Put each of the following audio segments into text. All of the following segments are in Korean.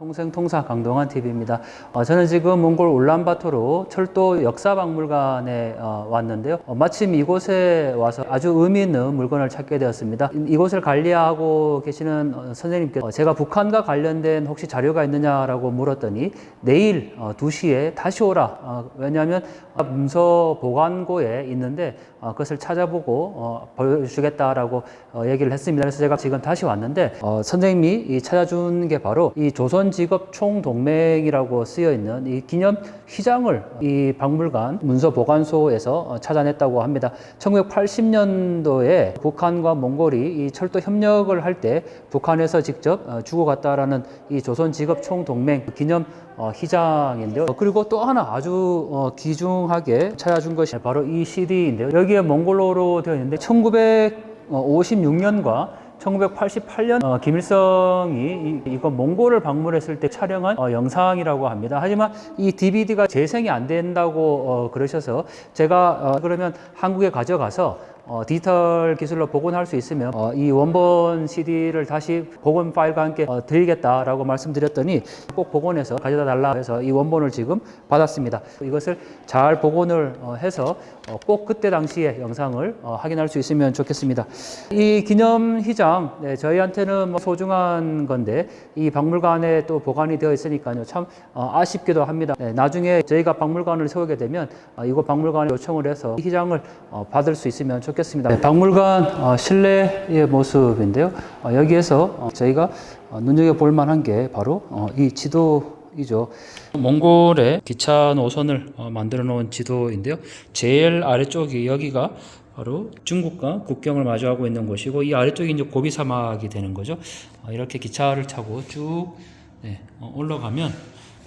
통생 통사 강동환 TV입니다. 어, 저는 지금 몽골 울란바토르 철도 역사박물관에 어, 왔는데요. 어, 마침 이곳에 와서 아주 의미 있는 물건을 찾게 되었습니다. 이- 이곳을 관리하고 계시는 어, 선생님께 어, 제가 북한과 관련된 혹시 자료가 있느냐라고 물었더니 내일 어, 2시에 다시 오라. 어, 왜냐하면 문서 보관고에 있는데 어, 그것을 찾아보고 어, 보여주겠다라고 어, 얘기를 했습니다. 그래서 제가 지금 다시 왔는데 어, 선생님이 이 찾아준 게 바로 이 조선 직업 총동맹이라고 쓰여 있는 이 기념 휘장을 이 박물관 문서 보관소에서 어, 찾아냈다고 합니다. 1980년도에 북한과 몽골이 이 철도 협력을 할 때 북한에서 직접 어, 주고 갔다라는 이 조선 직업 총동맹 기념 어, 희장인데요. 어, 그리고 또 하나 아주 어, 귀중하게 찾아준 것이 바로 이 CD인데요. 여기에 몽골어로 되어 있는데 1956년과 1988년 어, 김일성이 이, 이거 몽골을 방문했을 때 촬영한 어, 영상이라고 합니다. 하지만 이 DVD가 재생이 안 된다고 어, 그러셔서 제가 어, 그러면 한국에 가져가서 어, 디지털 기술로 복원할 수 있으면 어, 이 원본 CD를 다시 복원 파일과 함께 어, 드리겠다라고 말씀드렸더니 꼭 복원해서 가져다 달라 해서 이 원본을 지금 받았습니다. 이것을 잘 복원을 어, 해서 어, 꼭 그때 당시의 영상을 어, 확인할 수 있으면 좋겠습니다. 이 기념 희장 네, 저희한테는 뭐 소중한 건데 이 박물관에 또 보관이 되어 있으니까요 참 어, 아쉽기도 합니다. 네, 나중에 저희가 박물관을 세우게 되면 어, 이곳 박물관에 요청을 해서 이 희장을 어, 받을 수 있으면 좋겠습니다. 네, 박물관 어, 실내의 모습인데요. 어, 여기에서 어, 저희가 어, 눈여겨 볼 만한 게 바로 어, 이 지도 이죠. 몽골의 기차 노선을 어, 만들어 놓은 지도인데요. 제일 아래쪽이 여기가 바로 중국과 국경을 마주하고 있는 곳이고 이 아래쪽이 이제 고비 사막이 되는 거죠. 어, 이렇게 기차를 타고 쭉 네, 어, 올라가면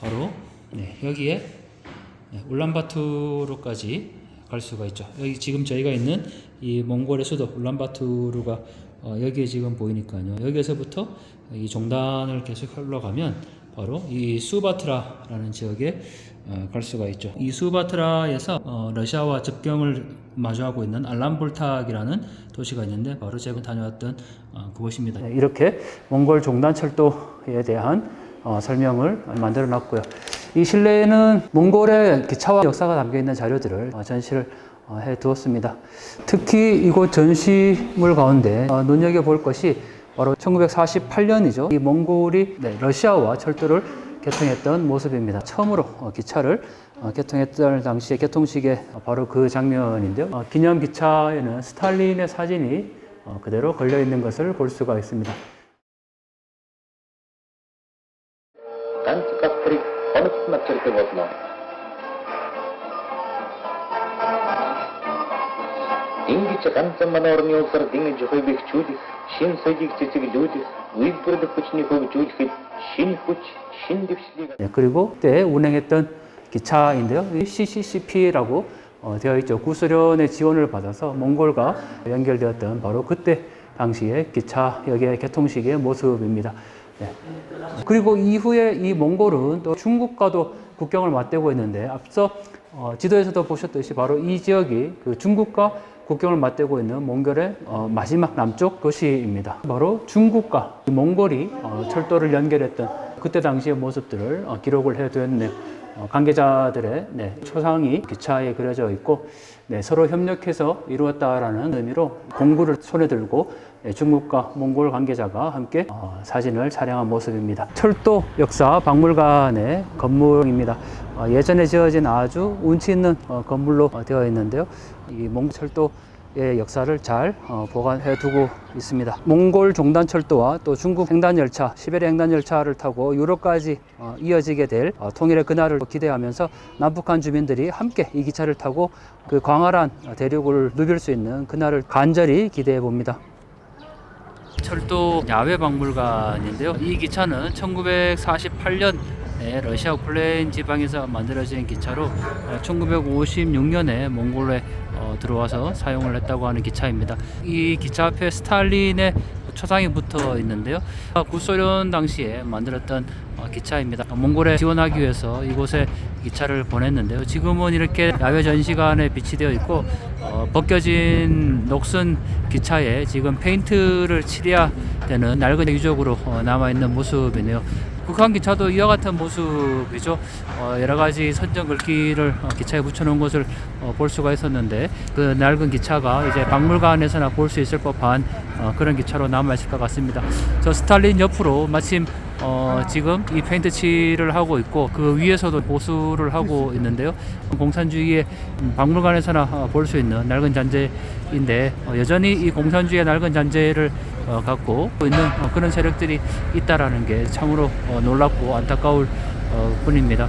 바로 네, 여기에 네, 울란바토르까지 갈 수가 있죠. 여기 지금 저희가 있는 이 몽골의 수도 울란바토르가 어, 여기에 지금 보이니까요. 여기에서부터 이 종단을 계속 흘러가면 바로 이 수바트라라는 지역에 어, 갈 수가 있죠. 이 수바트라에서 어, 러시아와 접경을 마주하고 있는 알람볼탁이라는 도시가 있는데 바로 제가 다녀왔던 어, 그곳입니다. 이렇게 몽골 종단 철도에 대한 어, 설명을 만들어 놨고요. 이 실내에는 몽골의 기차와 역사가 담겨 있는 자료들을 어, 전시를 어, 해 두었습니다. 특히 이곳 전시물 가운데 어, 눈여겨볼 것이 바로 1948년이죠. 이 몽골이 네, 러시아와 철도를 개통했던 모습입니다. 처음으로 어, 기차를 어, 개통했던 당시의 개통식의 어, 바로 그 장면인데요. 어, 기념 기차에는 스탈린의 사진이 어, 그대로 걸려 있는 것을 볼 수가 있습니다. ганц кастрыг хоногт навчирдаг болно. Ингэж ганцхан манай орны улсаар дэмэж хувигчүүлэх, шин соёлыг цэцэглүүлэх, үйлдвэрлэх хүчний хөгжүүлэхэд шинэ хүч, шинэ дэвшлийг 네, 그리고 그때 운행했던 기차인데요. 이 CCCP라고 어, 되어 있죠. 구소련의 지원을 받아서 몽골과 연결되었던 바로 그때 당시의 기차역의 개통식의 모습입니다. 네. 그리고 이후에 이 몽골은 또 중국과도 국경을 맞대고 있는데 앞서 어, 지도에서도 보셨듯이 바로 이 지역이 그 중국과 국경을 맞대고 있는 몽골의 어, 마지막 남쪽 도시입니다. 바로 중국과 이 몽골이 어, 철도를 연결했던 그때 당시의 모습들을 어, 기록을 해두었네요. 어, 관계자들의 네, 초상이 기차에 그려져 있고 네, 서로 협력해서 이루었다라는 의미로 공구를 손에 들고 네, 중국과 몽골 관계자가 함께 어, 사진을 촬영한 모습입니다. 철도 역사 박물관의 건물입니다. 어, 예전에 지어진 아주 운치 있는 어, 건물로 어, 되어 있는데요. 이 몽골철도 의 역사를 잘 어, 보관해 두고 있습니다. 몽골 종단 철도와 또 중국 횡단 열차, 시베리아 횡단 열차를 타고 유럽까지 어, 이어지게 될 어, 통일의 그날을 기대하면서 남북한 주민들이 함께 이 기차를 타고 그 광활한 대륙을 누빌 수 있는 그날을 간절히 기대해 봅니다. 철도 야외 박물관인데요. 이 기차는 1948년 에 러시아 우크레인 지방에서 만들어진 기차로 1956년에 몽골에 어, 들어와서 사용을 했다고 하는 기차입니다. 이 기차 앞에 스탈린의 초상이 붙어 있는데요. 구소련 당시에 만들었던 어, 기차입니다. 몽골에 지원하기 위해서 이곳에 기차를 보냈는데요. 지금은 이렇게 야외 전시관에 비치되어 있고 어, 벗겨진 녹슨 기차에 지금 페인트를 칠해야 되는 낡은 유적으로 어, 남아 있는 모습이네요. 북한 기차도 이와 같은 모습이죠. 어, 여러 가지 선정 글귀를 어, 기차에 붙여놓은 것을 어, 볼 수가 있었는데 그 낡은 기차가 이제 박물관에서나 볼 수 있을 법한 어, 그런 기차로 남아 있을 것 같습니다. 저 스탈린 옆으로 마침 어, 지금 이 페인트 칠을 하고 있고 그 위에서도 보수를 하고 있는데요. 공산주의의 음, 박물관에서나 어, 볼수 있는 낡은 잔재인데 어, 여전히 이 공산주의의 낡은 잔재를 어, 갖고 있는 어, 그런 세력들이 있다라는 게 참으로 어, 놀랍고 안타까울 어, 뿐입니다.